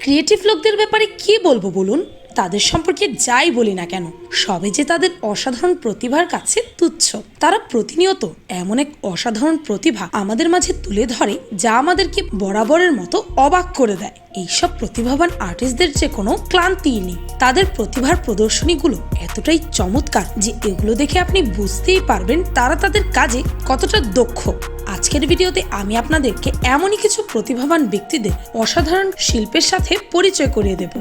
Creative লোকদের ব্যাপারে কি বলব বলুন? তাদের সম্পর্কে যাই বলি না কেন সবে যে তাদের অসাধারণ প্রতিভার কাছে তুচ্ছ। তারা প্রতিনিয়ত এমন এক অসাধারণ প্রতিভা আমাদের মাঝে তুলে ধরে যা আমাদেরকে বরাবরের মতো অবাক করে দেয়। এইসব প্রতিভাবান আর্টিস্টদের যে কোনো ক্লান্তিই নেই। তাদের প্রতিভার প্রদর্শনীগুলো এতটাই চমৎকার যে এগুলো দেখে আপনি বুঝতেই পারবেন তারা তাদের কাজে কতটা দক্ষ। আজকের ভিডিওতে আমি আপনাদেরকে এমনই কিছু প্রতিভাবান ব্যক্তিদের অসাধারণ শিল্পের সাথে পরিচয় করিয়ে দেব।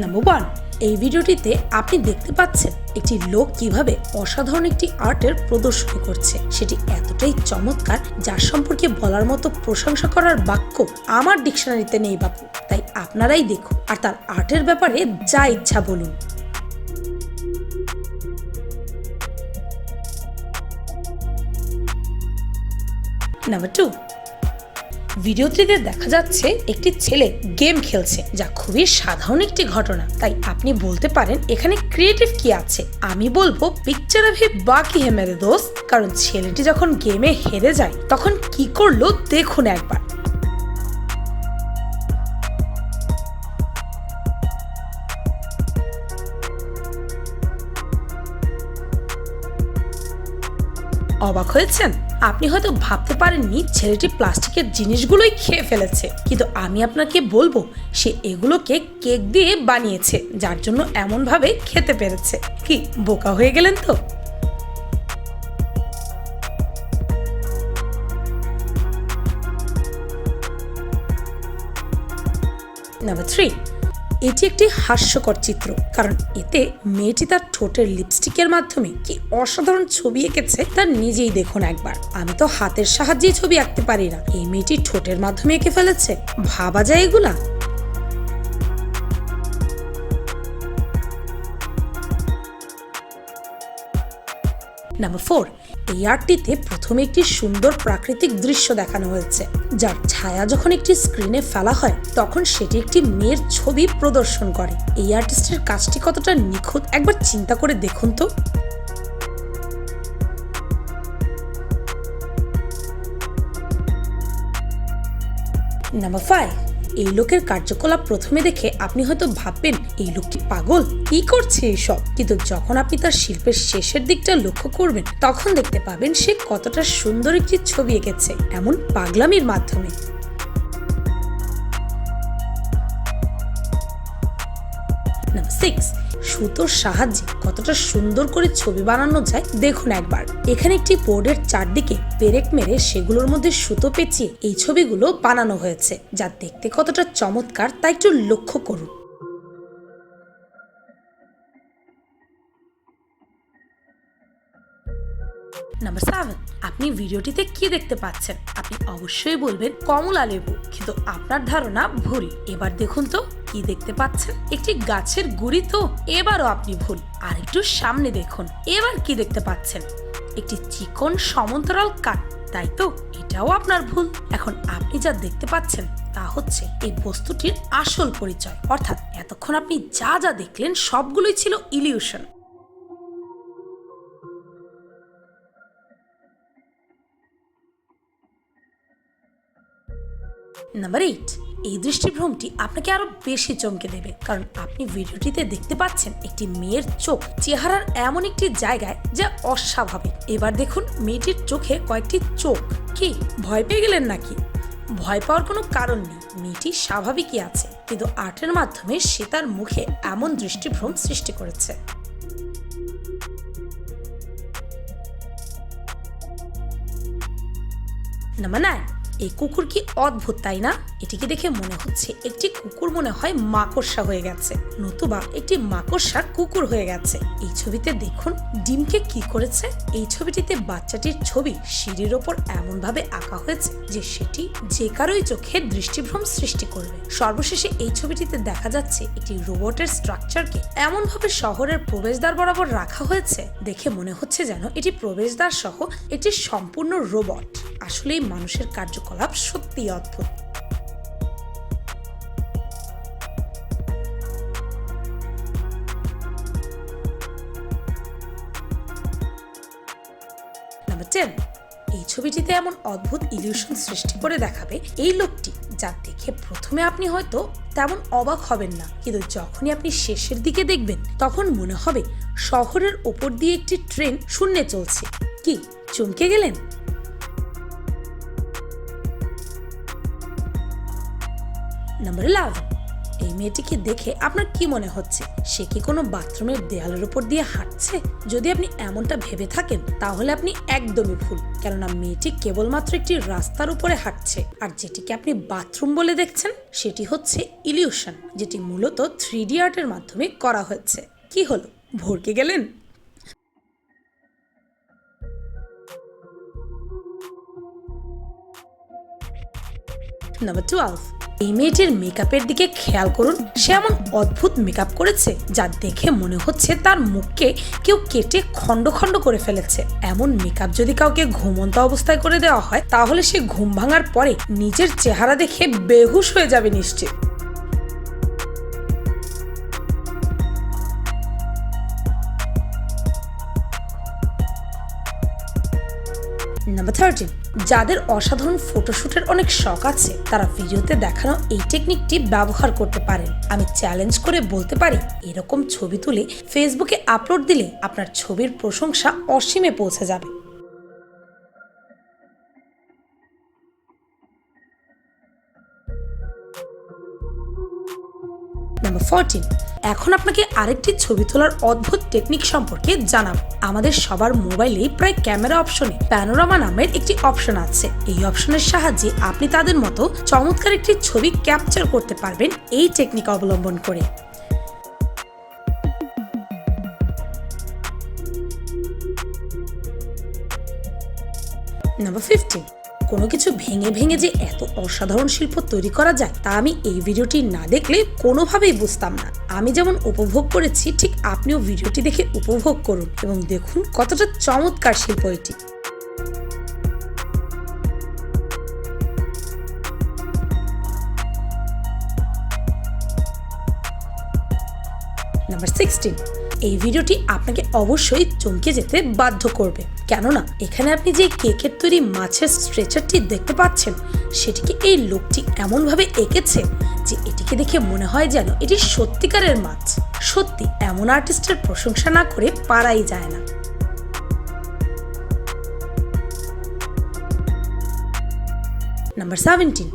নাম্বার ওয়ান এই ভিডিওটিতে আপনি দেখতে পাচ্ছেন একটি লোক কীভাবে অসাধারণ একটি আর্টের প্রদর্শনী করছে। সেটি এতটাই চমৎকার, যার সম্পর্কে বলার মতো প্রশংসা করার বাক্য আমার ডিকশনারিতে নেই বাপু। তাই আপনারাই দেখুন আর তার আর্টের ব্যাপারে যা ইচ্ছা বলুন। নাম্বার টু ভিডিওটিতে দেখা যাচ্ছে একটি ছেলে গেম খেলছে, যা খুবই সাধারণ একটি ঘটনা। তাই আপনি বলতে পারেন, এখানে ক্রিয়েটিভ কি আছে? আমি বলব পিকচার অফ বাকি হে মেরে দোস্ত। কারণ ছেলেটি যখন গেমে হেরে যায়, তখন কি করল দেখুন একবার। অবাক হয়েছেন? আপনি হয়তো ভাবতে পারেননি, ছেলেটি প্লাস্টিকের জিনিসগুলোই খেয়ে ফেলেছে। কিন্তু আমি আপনাকে বলব, সে এগুলোকে কেক দিয়ে বানিয়েছে, যার জন্য এমনভাবে খেতে পেরেছে। কি, বোকা হয়ে গেলেন তো? নাম্বার থ্রি এটি একটি হাস্যকর চিত্র, কারণ এতে মেয়েটি তার ঠোঁটের লিপস্টিকের মাধ্যমে কি অসাধারণ ছবি এঁকেছে তা নিজেই দেখুন একবার। আমি তো হাতের সাহায্যেই ছবি আঁকতে পারি না। এই মেয়েটি ঠোঁটের মাধ্যমে এঁকে ফেলেছে। ভাবা যায় এগুলা? নাম্বার ফোর এই আর্টটিতে প্রথমে একটি সুন্দর প্রাকৃতিক দৃশ্য দেখানো হয়েছে, যার ছায়া যখন একটি স্ক্রিনে ফেলা হয়, তখন সেটি একটি মেয়ের ছবি প্রদর্শন করে। এই আর্টিস্টের কাজটি কতটা নিখুঁত একবার চিন্তা করে দেখুন তো। নাম্বার ফাইভ এই লোকের কার্যকলাপ প্রথমে দেখে আপনি হয়তো ভাববেন, এই লোকটি পাগল? কি করছে এসব? কিন্তু যখন আপনি তার শিল্পের শেষের দিকটা লক্ষ্য করবেন, তখন দেখতে পাবেন সে কতটা সুন্দর একটি ছবি এঁকেছে, এমন পাগলামির মাধ্যমে। নাম্বার সিক্স সুতোর সাহায্যে কতটা সুন্দর করে ছবি বানানো যায় দেখুন একবার। এখানে একটি বোর্ডের চারদিকে পেরেক মেরে সেগুলোর মধ্যে সুতো পেঁচিয়ে এই ছবিগুলো বানানো হয়েছে। যা দেখতে কতটা চমৎকার তা একটু লক্ষ্য করুন। নাম্বার সেভেন আপনি ভিডিওটিতে কি দেখতে পাচ্ছেন? আপনি অবশ্যই বলবেন কমলা লেবু, কিন্তু আপনার ধারণা ভুল। এবার দেখুন তো, কি দেখতে পাচ্ছেন? একটি গাছের গুড়ি তো, এবারও আপনি ভুল। আর একটু সামনে দেখুন, এবার কি দেখতে পাচ্ছেন? একটি চিকন সমান্তরাল কাঠ, তাই তো? এটাও আপনার ভুল। এখন আপনি যা দেখতে পাচ্ছেন, তা হচ্ছে এই বস্তুটির আসল পরিচয়। অর্থাৎ এতক্ষণ আপনি যা যা দেখলেন, সবগুলোই ছিল ইলিউশন নাম্বার এইট এই দৃষ্টিভ্রমটি আপনাকে আরও বেশি চমকে দেবে। কারণ আপনি ভিডিওটিতে দেখতে পাচ্ছেন একটি মেয়ের চোখ, চেহারার এমন একটি জায়গায় যা অস্বাভাবিক। এবার দেখুন মেয়েটির চোখে কয়েকটি চোখ। কি, ভয় পেয়ে গেলেন নাকি? ভয় পাওয়ার কোনো কারণ নেই। মেয়েটি স্বাভাবিকই আছে, কিন্তু আর্টের মাধ্যমে সে তার মুখে এমন দৃষ্টিভ্রম সৃষ্টি করেছে। নাম্বার নাইন এই কুকুর কি অদ্ভুত, তাই না? এটিকে দেখে মনে হচ্ছে একটি কুকুর মনে হয় মাকড়সা হয়ে গেছে, নতুবা একটি মাকড়সা কুকুর হয়ে গেছে। এই ছবিতে দেখুন ডিমকে কি করেছে। এই ছবিটিতে বাচ্চাটির ছবি সিঁড়ির ওপর এমন ভাবে আঁকা হয়েছে যে সেটি যে কারোই চোখে দৃষ্টিভ্রম সৃষ্টি করবে। সর্বশেষে এই ছবিটিতে দেখা যাচ্ছে একটি রোবটের স্ট্রাকচারকে এমন ভাবে শহরের প্রবেশদ্বার বরাবর রাখা হয়েছে। দেখে মনে হচ্ছে যেন এটি প্রবেশদ্বার সহ একটি সম্পূর্ণ রোবট। আসলেই মানুষের কার্যকলাপ সত্যি অদ্ভুত। এই ছবিটিতে এমন অদ্ভুত ইলিউশন সৃষ্টি করে দেখাবে এই লোকটি, যা দেখে প্রথমে আপনি হয়তো তেমন অবাক হবেন না, কিন্তু যখনই আপনি শেষের দিকে দেখবেন, তখন মনে হবে শহরের ওপর দিয়ে একটি ট্রেন শূন্যে চলছে। কি, চমকে গেলেন? নাম্বার ইলেভেন এই মেয়েটিকে দেখে আপনার কি মনে হচ্ছে? সে কি কোনো বাথরুমের দেয়ালের উপর দিয়ে হাঁটছে? যদি আপনি এমনটা ভেবে থাকেন, তাহলে আপনি একদমই ভুল। কেননা মেয়েটি কেবলমাত্র একটি রাস্তার উপরে হাঁটছে। আর যেটিকে আপনি বাথরুম বলে দেখছেন, সেটি হচ্ছে ইলিউশন, যেটি মূলত থ্রি ডি আর্টের মাধ্যমে করা হয়েছে। কি হলো? ভরকে গেলেন? নাম্বার টুয়েলভ এই মেয়েটির মেকআপের দিকে খেয়াল করুন, সে এমন অদ্ভুত মেকআপ করেছে যা দেখে মনে হচ্ছে তার মুখকে কেউ কেটে খণ্ড খণ্ড করে ফেলেছে। এমন মেকআপ যদি কাউকে ঘুমন্ত অবস্থায় করে দেওয়া হয়, তাহলে সে ঘুম ভাঙার পরে নিজের চেহারা দেখে বেহুশ হয়ে যাবে নিশ্চিত নাম্বার থার্টিন যাদের অসাধারণ ফটোশ্যুটের অনেক শখ আছে, তারা ভিডিওতে দেখানো এই টেকনিকটি ব্যবহার করতে পারেন। আমি চ্যালেঞ্জ করে বলতে পারি, এরকম ছবি তুলে ফেসবুকে আপলোড দিলে আপনার ছবির প্রশংসা অসীমে পৌঁছে যাবে। নাম্বার ফোরটিন এখন আপনাকে আরেকটি ছবি তোলার অদ্ভুত টেকনিক সম্পর্কে জানাব। আমাদের সবার মোবাইলে প্রায় ক্যামেরা অপশনে প্যানোরামা নামের একটি অপশন আছে। এই অপশনের সাহায্যে আপনি তাদের মতো চমৎকার একটি ছবি ক্যাপচার করতে পারবেন এই টেকনিক অবলম্বন করে। নাম্বার ফিফটিন কোনো কিছু ভেঙে ভেঙে যে এত অসাধারণ শিল্প তৈরি করা যায় তা আমি এই ভিডিওটি না দেখলে কোনোভাবেই বুঝতাম না। আমি যেমন উপভোগ করেছি, ঠিক আপনিও ভিডিওটি দেখে উপভোগ করুন এবং দেখুন কতটা চমৎকার শিল্প এটি। নাম্বার সিক্সটিন এই ভিডিওটি আপনাকে অবশ্যই চমকে যেতে বাধ্য করবে। কেননা, এখানে আপনি যে কেকের তৈরি মাছের স্ট্রেচারটি দেখতে পাচ্ছেন, সেটিকে এই লোকটি এমনভাবে এঁকেছে যে এটিকে দেখে মনে হয় যেন এটি সত্যিকারের মাছ। সত্যি, এমন আর্টিস্টের প্রশংসা না করে পারাই যায় না। নাম্বার সেভেন্টিন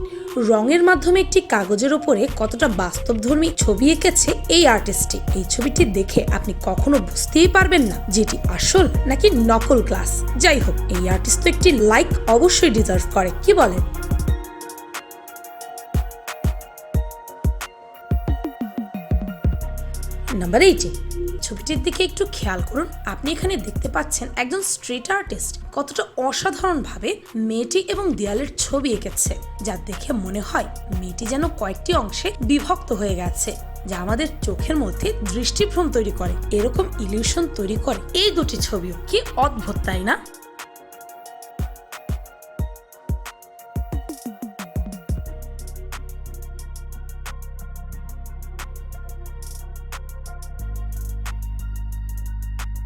রঙের মাধ্যমে একটি কাগজের ওপরে কতটা বাস্তবধর্মী ছবি এঁকেছে এই আর্টিস্টটি এই ছবিটি দেখে আপনি কখনো বুঝতেই পারবেন না যেটি আসল নাকি নকল ক্লাস যাই হোক, এই আর্টিস্ট একটি লাইক অবশ্যই ডিজার্ভ করে, কি বলেন? নাম্বার এইটে ছবিটির দিকে একটু খেয়াল করুন, আপনি এখানে দেখতে পাচ্ছেন একজন স্ট্রিট আর্টিস্ট কতটা অসাধারণভাবে মেয়েটি এবং দেয়ালের ছবি এঁকেছে, যা দেখে মনে হয় মেয়েটি যেন কয়েকটি অংশে বিভক্ত হয়ে গেছে, যা আমাদের চোখের মধ্যে দৃষ্টিভ্রম তৈরি করে, এরকম ইলিউশন তৈরি করে এই দুটি ছবিও। কি অদ্ভুত, তাই না?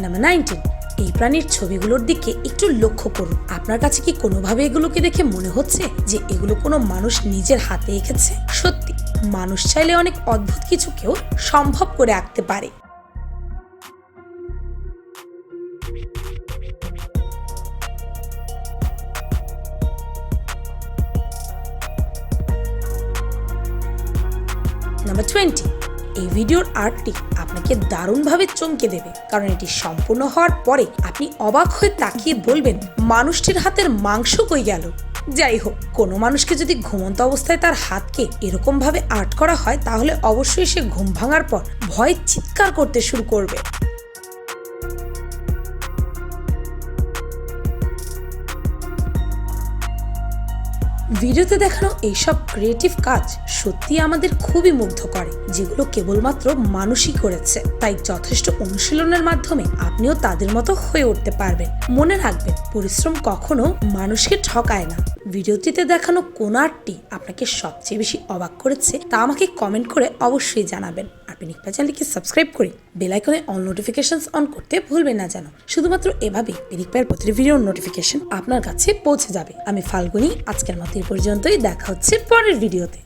নাম্বার নাইনটিন এই প্রাণীর ছবিগুলোর দিকে একটু লক্ষ্য করুন। আপনার কাছে কি কোনোভাবে এগুলোকে দেখে মনে হচ্ছে যে এগুলো কোনো মানুষ নিজের হাতে এঁকেছে? সত্যি, মানুষ চাইলে অনেক অদ্ভুত কিছুকেও সম্ভব করে আঁকতে পারে। এই ভিডিওর আর্টটি আপনাকে দারুণভাবে চমকে দেবে, কারণ এটি সম্পূর্ণ হওয়ার পরে আপনি অবাক হয়ে তাকিয়ে বলবেন, মানুষটির হাতের মাংস কই গেল? যাই হোক, কোনো মানুষকে যদি ঘুমন্ত অবস্থায় তার হাতকে এরকমভাবে আর্ট করা হয়, তাহলে অবশ্যই সে ঘুম ভাঙার পর ভয় চিৎকার করতে শুরু করবে। ভিডিওতে দেখানো এইসব ক্রিয়েটিভ কাজ সত্যি আমাদের খুবই মুগ্ধ করে, যেগুলো কেবলমাত্র মানুষই করেছে। তাই যথেষ্ট অনুশীলনের মাধ্যমে আপনিও তাদের মতো হয়ে উঠতে পারবেন। মনে রাখবেন, পরিশ্রম কখনো মানুষকে ঠকায় না। ভিডিওটিতে দেখানো কোন আর্টটি আপনাকে সবচেয়ে বেশি অবাক করেছে তা আমাকে কমেন্ট করে অবশ্যই জানাবেন। আর নিকপা চ্যানেলকে সাবস্ক্রাইব করে বেল আইকনে অল নোটিফিকেশনস অন করতে ভুলবেন না জানো শুধুমাত্র এভাবেই পেনিক প্রতিটি ভিডিওর নোটিফিকেশন আপনার কাছে পৌঁছে যাবে। আমি ফাল্গুনি, আজকের মতো এই পর্যন্তই। দেখা হচ্ছে পরের ভিডিওতে